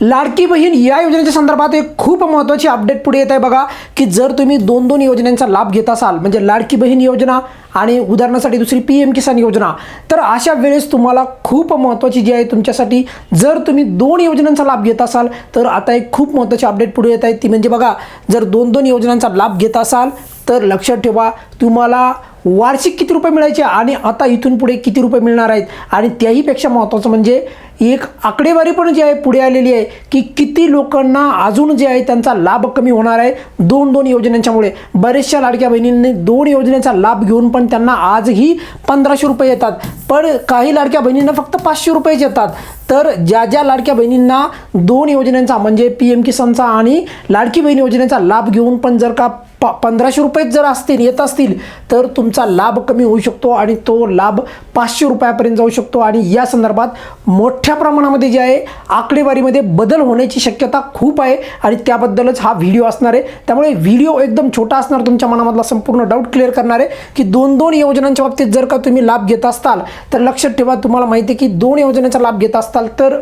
लाडकी बहीण या योजनेच्या संदर्भात एक खूप महत्त्वाची अपडेट पुढे येत आहे बघा की जर तुम्ही दोन दोन योजनांचा लाभ घेत असाल म्हणजे लाडकी बहीण योजना आणि उदाहरणासाठी दुसरी पी एम किसान योजना तर अशा वेळेस तुम्हाला खूप महत्त्वाची जी आहे तुमच्यासाठी जर तुम्ही दोन योजनांचा लाभ घेत असाल तर आता एक खूप महत्त्वाची अपडेट पुढे येत आहे. ती म्हणजे बघा जर दोन दोन योजनांचा लाभ घेत असाल तर लक्षात ठेवा तुम्हाला वार्षिक किती रुपये मिळायचे आणि आता इथून पुढे किती रुपये मिळणार आहेत? आणि त्याहीपेक्षा महत्त्वाचं म्हणजे एक आकडेवारी पण जी आहे पुढे आलेली आहे की किती लोकांना अजून जे आहे त्यांचा लाभ कमी होणार आहे. दोन दोन योजनांच्यामुळे बरेचशा लाडक्या बहिणींनी दोन योजनेचा लाभ घेऊन पण त्यांना आजही पंधराशे रुपये येतात. पण काही लाडक्या बहिणींना फक्त पाचशे रुपयेच येतात. तर ज्या ज्या लाडक्या बहिणींना दोन योजनांचा म्हणजे पी एम किसानचा आणि लाडकी बहीण योजनेचा लाभ घेऊन पण जर का प पंधराशे रुपयेच जर असतील येत असतील तर तुमचा लाभ कमी होऊ शकतो आणि तो लाभ पाचशे रुपयापर्यंत जाऊ शकतो. आणि या संदर्भात मोठ्या प्रमाणामध्ये जे आहे आकडेवारीमध्ये बदल होण्याची शक्यता खूप आहे आणि त्याबद्दलच हा व्हिडिओ असणार आहे. त्यामुळे व्हिडिओ एकदम छोटा असणार तुमच्या मनामधला संपूर्ण डाऊट क्लिअर करणार आहे की दोन दोन योजनांच्या बाबतीत जर का तुम्ही लाभ घेत असताल तर लक्षात ठेवा तुम्हाला माहिती आहे की दोन योजनेचा लाभ घेत असाल तर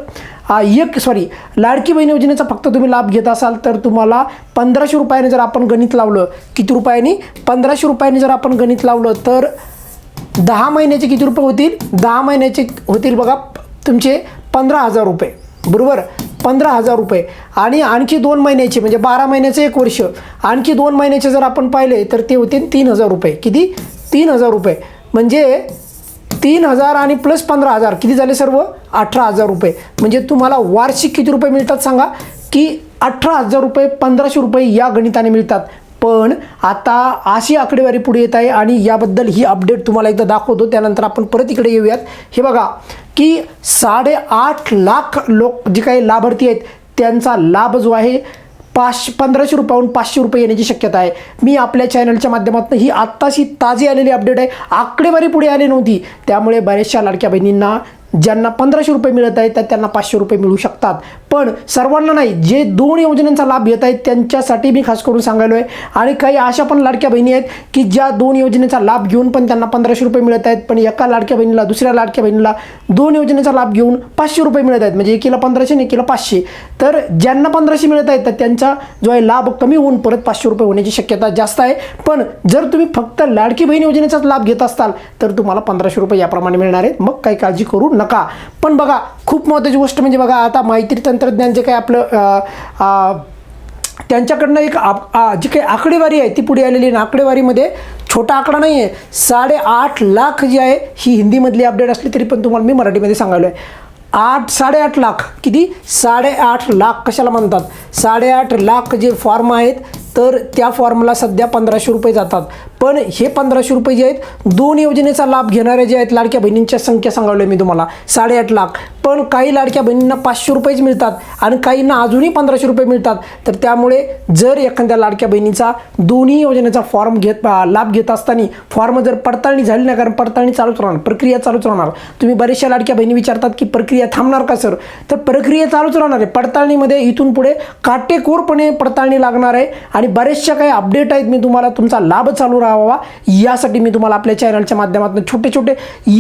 एक सॉरी लाडकी बहीण योजनेचा फक्त तुम्ही लाभ घेत असाल तर तुम्हाला पंधराशे रुपयाने जर आपण गणित लावलं किती रुपयांनी? पंधराशे रुपयाने जर आपण गणित लावलं तर दहा महिन्याचे किती रुपये होतील? दहा महिन्याचे होतील बघा तुमचे पंधरा हजार रुपये. बरोबर? पंधरा हजार रुपये. आणि आणखी दोन महिन्याचे म्हणजे बारा महिन्याचे एक वर्ष. आणखी दोन महिन्याचे जर आपण पाहिले तर ते होतील तीन हजार रुपये. किती? तीन हजार रुपये. म्हणजे तीन हजार आणि प्लस पंधरा हजार. किती झाले सर्व? अठरा हजार रुपये. म्हणजे तुम्हाला वार्षिक किती रुपये मिळतात सांगा? की अठरा हजार रुपये पंधराशे रुपये या गणिताने मिळतात. पण आता अशी आकडेवारी पुढे येत आहे आणि याबद्दल ही अपडेट तुम्हाला एकदा दाखवतो. त्यानंतर आपण परत इकडे येऊयात. हे बघा की साडेआठ लाख लोक जे काही लाभार्थी आहेत त्यांचा लाभ जो आहे पाचशे पंधराशे रुपयाहून पाचशे रुपये येण्याची शक्यता आहे. मी आपल्या चॅनलच्या माध्यमातून ही आत्ताशी ताजी आलेली अपडेट आहे. आकडेवारी पुढे आली नव्हती. त्यामुळे बऱ्याचशा लाडक्या बहिणींना ज्यांना पंधराशे रुपये मिळत आहेत तर त्यांना पाचशे रुपये मिळू शकतात. पण सर्वांना नाही जे दोन योजनांचा लाभ घेत आहेत त्यांच्यासाठी मी खास करून सांगायलो आहे आणि काही अशा पण लाडक्या बहिणी आहेत की ज्या दोन योजनेचा लाभ घेऊन पण त्यांना पंधराशे रुपये मिळत आहेत पण एका लाडक्या बहिणीला दुसऱ्या लाडक्या बहिणीला दोन योजनेचा लाभ घेऊन पाचशे रुपये मिळत आहेत. म्हणजे एकीला पंधराशे आणि एकीला पाचशे. तर ज्यांना पंधराशे मिळत आहेत तर त्यांचा जो आहे लाभ कमी होऊन परत पाचशे रुपये होण्याची शक्यता जास्त आहे. पण जर तुम्ही फक्त लाडकी बहीण योजनेचाच लाभ घेत असताल तर तुम्हाला पंधराशे रुपये याप्रमाणे मिळणार आहेत. मग काही काळजी करू नका. पण बघा खूप महत्त्वाची गोष्ट म्हणजे बघा आता माहिती तंत्र तंत्रज्ञान जे काही आपलं त्यांच्याकडनं एक आप जी काही आकडेवारी आहे ती पुढे आलेली आणि आकडेवारीमध्ये छोटा आकडा नाही आहे. साडेआठ लाख जी आहे ही हिंदीमधली अपडेट असली तरी पण तुम्हाला मी मराठीमध्ये सांगायलो आहे आठ साडेआठ लाख. किती? साडेआठ लाख कशाला म्हणतात? साडेआठ लाख जे फॉर्म आहेत तर त्या फॉर्मला सध्या पंधराशे रुपये जातात. पण हे पंधराशे रुपये जे आहेत दोन योजनेचा लाभ घेणाऱ्या जे आहेत लाडक्या बहिणींच्या संख्या सांगावली मी तुम्हाला. साडेआठ लाख. पण काही लाडक्या बहिणींना पाचशे रुपयेच मिळतात आणि काहींना अजूनही पंधराशे रुपये मिळतात. तर त्यामुळे जर एखाद्या लाडक्या बहिणीचा दोन्ही योजनेचा फॉर्म घेत लाभ घेत असताना फॉर्म जर पडताळणी झाली नाही कारण पडताळणी चालूच राहणार प्रक्रिया चालूच राहणार. तुम्ही बऱ्याचशा लाडक्या बहिणी विचारतात की प्रक्रिया थांबणार का सर? तर प्रक्रिया चालूच राहणार आहे. पडताळणीमध्ये इथून पुढे काटेकोरपणे पडताळणी लागणार आहे. आणि बरेचशा काही अपडेट आहेत. मी तुम्हाला तुमचा लाभ चालू राहावा यासाठी मी तुम्हाला आपल्या चॅनलच्या माध्यमातून छोटे छोटे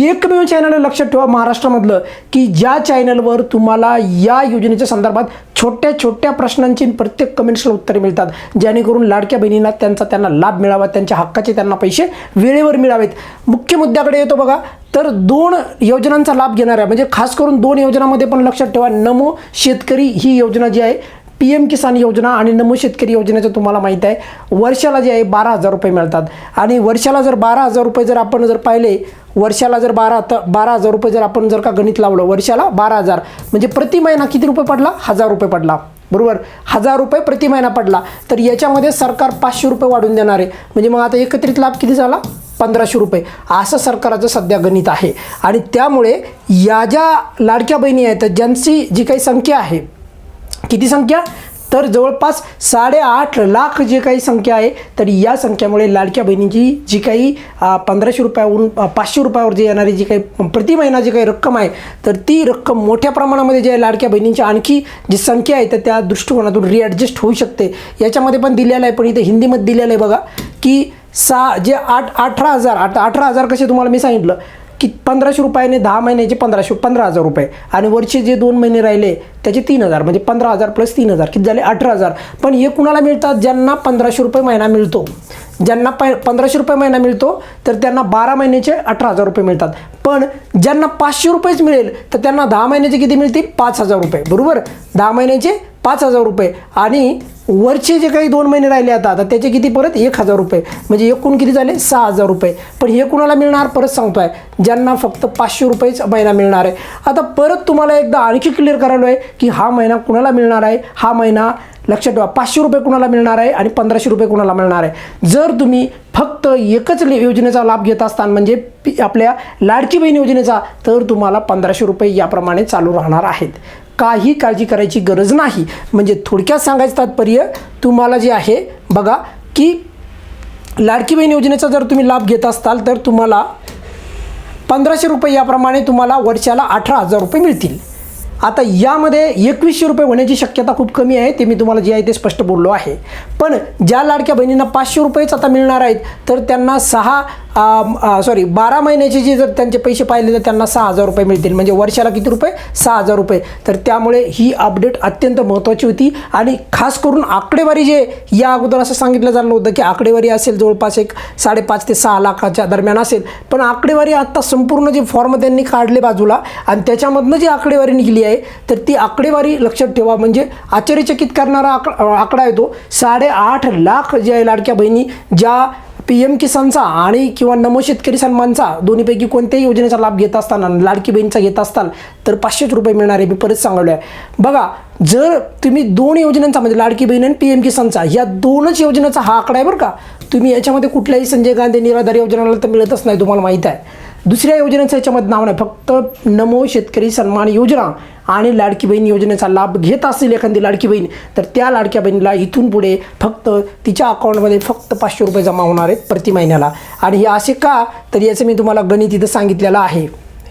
एकमेव चॅनल लक्षात ठेवा महाराष्ट्रामधलं की ज्या चॅनलवर तुम्हाला या योजनेच्या संदर्भात छोट्या छोट्या प्रश्नांची प्रत्येक कमेंट्सला उत्तरे मिळतात. जेणेकरून लाडक्या बहिणींना त्यांचा त्यांना लाभ मिळावा त्यांच्या हक्काचे त्यांना पैसे वेळेवर मिळावेत. मुख्य मुद्द्याकडे येतो बघा. तर दोन योजनांचा लाभ घेणाऱ्या म्हणजे खास करून दोन योजनांमध्ये पण लक्षात ठेवा. नमो शेतकरी ही योजना जी आहे पी एम किसान योजना आणि नमो शेतकरी योजनेचं तुम्हाला माहीत आहे. वर्षाला जे आहे बारा हजार रुपये मिळतात. आणि वर्षाला जर बारा हजार रुपये जर आपण जर पाहिले वर्षाला जर बारा त बारा हजार रुपये जर आपण जर का गणित लावलं वर्षाला बारा हजार. म्हणजे प्रति महिना किती रुपये पडला? हजार रुपये पडला. बरोबर? हजार रुपये प्रति महिना पडला. तर याच्यामध्ये सरकार पाचशे रुपये वाढून देणार आहे. म्हणजे मग आता एकत्रित लाभ किती झाला? पंधराशे रुपये. असं सरकारचं सध्या गणित आहे. आणि त्यामुळे या ज्या लाडक्या बहिणी आहेत ज्यांची जी काही संख्या आहे किती संख्या? तर जवळपास साडेआठ लाख जे काही संख्या आहे तर या संख्यामुळे लाडक्या बहिणींची जी काही पंधराशे रुपयावरून पाचशे रुपयावर जे येणारी जी काही प्रति महिना जी काही रक्कम आहे तर ती रक्कम मोठ्या प्रमाणामध्ये जे आहे लाडक्या बहिणींची आणखी जी संख्या आहे तर त्या दृष्टिकोनातून रिॲडजस्ट होऊ शकते. याच्यामध्ये पण दिलेलं आहे पण इथे हिंदीमध्ये दिलेलं आहे बघा की सा जे आठ अठरा हजार आठ अठरा हजार कसे तुम्हाला मी सांगितलं की पंधराशे रुपयाने दहा महिन्याचे पंधराशे पंधरा हजार रुपये. आणि वरचे जे दोन महिने राहिले त्याचे तीन हजार. म्हणजे पंधरा हजार प्लस तीन हजार. किती झाले? अठरा हजार. पण हे कुणाला मिळतात? ज्यांना पंधराशे रुपये महिना मिळतो. ज्यांना प पंधराशे रुपये महिना मिळतो तर त्यांना बारा महिन्याचे अठरा हजार रुपये मिळतात. पण ज्यांना पाचशे रुपयेच मिळेल तर त्यांना दहा महिन्याचे किती मिळतील? पाच हजार रुपये. बरोबर? दहा महिन्याचे पाच हजार रुपये. आणि वरचे जे काही दोन महिने राहिले आता आता त्याचे किती परत? एक हजार रुपये. म्हणजे एकूण किती झाले? सहा हजार रुपये. पण हे कुणाला मिळणार? परत सांगतो आहे ज्यांना फक्त पाचशे रुपयेच महिना मिळणार आहे. आता परत तुम्हाला एकदा आणखी क्लिअर करायलो आहे की हा महिना कुणाला मिळणार आहे? हा महिना लक्षात ठेवा पाचशे रुपये कुणाला मिळणार आहे आणि पंधराशे रुपये कुणाला मिळणार आहे? जर तुम्ही फक्त एकच ले- योजनेचा लाभ घेत असताना म्हणजे पी- आपल्या लाडकी बहीण योजनेचा तर तुम्हाला पंधराशे रुपये याप्रमाणे चालू राहणार आहेत. काही काळजी करायची गरज नाही. म्हणजे थोडक्यात सांगायचं तात्पर्य तुम्हाला जे आहे बघा की लाडकी बहीण योजनेचा जर तुम्ही लाभ घेत असताल तर तुम्हाला पंधराशे रुपये याप्रमाणे तुम्हाला वर्षाला अठरा हजार रुपये मिळतील. आता यामध्ये एकवीसशे रुपये होण्याची शक्यता खूप कमी आहे ते मी तुम्हाला जे आहे ते स्पष्ट बोललो आहे. पण ज्या लाडक्या बहिणींना पाचशे रुपयेच आता मिळणार आहेत तर त्यांना सहा सॉरी बारा महिन्याचे जे जर त्यांचे पैसे पाहिले तर त्यांना सहा हजार रुपये मिळतील. म्हणजे वर्षाला किती रुपये? सहा हजार रुपये. तर त्यामुळे ही अपडेट अत्यंत महत्त्वाची होती. आणि खास करून आकडेवारी जे या अगोदर असं सांगितलं झालं होतं की आकडेवारी असेल जवळपास एक साडेपाच ते सहा लाखाच्या दरम्यान असेल. पण आकडेवारी आत्ता संपूर्ण जे फॉर्म त्यांनी काढले बाजूला आणि त्याच्यामधनं जी आकडेवारी निघली आहे तर ती आकडेवारी लक्षात ठेवा. म्हणजे आश्चर्यचकित करणारा आक आकडा येतो साडेआठ लाख ज्या लाडक्या बहिणी ज्या पी एम किसानचा आणि किंवा नमो शेतकरी सन्मानचा दोन्हीपैकी कोणत्याही योजनेचा लाभ घेत असताना लाडकी बहीणचा घेत असताल तर पाचशेच रुपये मिळणार आहे मी परत सांगलो आहे बघा जर तुम्ही दोन योजनांचा म्हणजे लाडकी बहीण आणि पी एम किसानचा या दोनच योजनेचा हा आकडा आहे बरं का. तुम्ही याच्यामध्ये कुठल्याही संजय गांधी निराधार योजनाला तर मिळतच नाही तुम्हाला माहीत आहे. दुसऱ्या योजनेचं याच्यामध्ये नाव नाही. फक्त नमो शेतकरी सन्मान योजना आणि लाडकी बहीण योजनेचा लाभ घेत असेल एखादी लाडकी बहीण तर त्या लाडक्या बहिणीला इथून पुढे फक्त तिच्या अकाउंटमध्ये फक्त पाचशे रुपये जमा होणार आहेत प्रति महिन्याला. आणि हे असे का? तर याचं मी तुम्हाला गणित इथं सांगितलेलं आहे.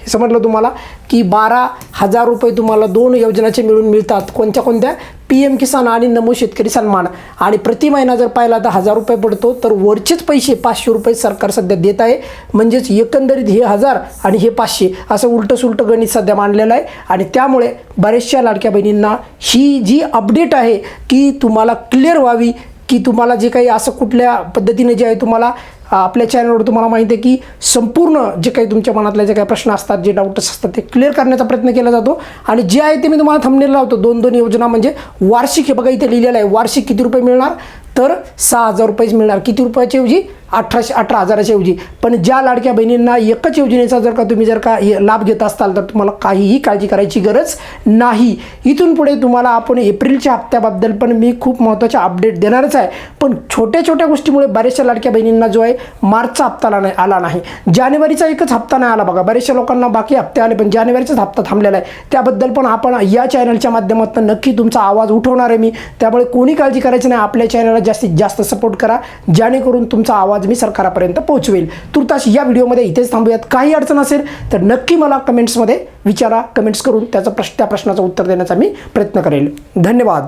समजलं तुम्हाला? की बारा हजार रुपये तुम्हाला दोन योजनाचे मिळून मिळतात. कोणत्या कोणत्या? पी एम किसान आणि नमो शेतकरी सन्मान. आणि प्रति महिना जर पाहिला तर हजार रुपये पडतो तर वरचेच पैसे पाचशे रुपये सरकार सध्या देत आहे. म्हणजेच एकंदरीत हे हजार आणि हे पाचशे असं उलटं सुलटं गणित सध्या मांडलेलं आहे. आणि त्यामुळे बऱ्याचशा लाडक्या बहिणींना ही जी अपडेट आहे की तुम्हाला क्लिअर व्हावी की तुम्हाला जे काही असं कुठल्या पद्धतीने जे आहे तुम्हाला आपल्या चॅनलवर तुम्हाला माहिती आहे की संपूर्ण जे काही तुमच्या मनातले जे काही प्रश्न असतात जे डाऊट्स असतात ते क्लिअर करण्याचा प्रयत्न केला जातो. आणि जे आहे ते मी तुम्हाला थंबनेल लावतो. दोन दोन योजना म्हणजे वार्षिक हे बघा इथे लिहिलेलं आहे वार्षिक किती रुपये मिळणार? तर सहा हजार रुपयेच मिळणार. किती रुपयाच्या ऐवजी? अठराशे अठरा हजाराच्या ऐवजी पण ज्या लाडक्या बहिणींना एकच योजनेचा जर का तुम्ही जर का हे लाभ घेत असताल तर तुम्हाला काहीही काळजी करायची गरज नाही. इथून पुढे तुम्हाला आपण एप्रिलच्या हप्त्याबद्दल पण मी खूप महत्त्वाच्या अपडेट देणारच आहे. पण छोट्या छोट्या गोष्टीमुळे बऱ्याचशा लाडक्या बहिणींना जो आहे मार्चचा हप्ता आला नाही आला नाही. जानेवारीचा एकच हप्ता नाही आला बघा. बऱ्याचशा लोकांना बाकी हप्ते आले पण जानेवारीचाच हप्ता थांबलेला आहे. त्याबद्दल पण आपण या चॅनलच्या माध्यमातून नक्की तुमचा आवाज उठवणार आहे मी. त्यामुळे कोणी काळजी करायची नाही. आपल्या चॅनलला जास्तीत जास्त सपोर्ट करा. जेणेकरून तुमचा आवाज आवाज मी सरकारापर्यंत पोहोचवेल. तुर्तास या व्हिडिओमध्ये इथेच थांबूयात. काही अडचण असेल तर नक्की मला कमेंट्समध्ये विचारा. कमेंट्स करून त्याचा प्रश्न त्या प्रश्नाचं उत्तर देण्याचा मी प्रयत्न करेल. धन्यवाद.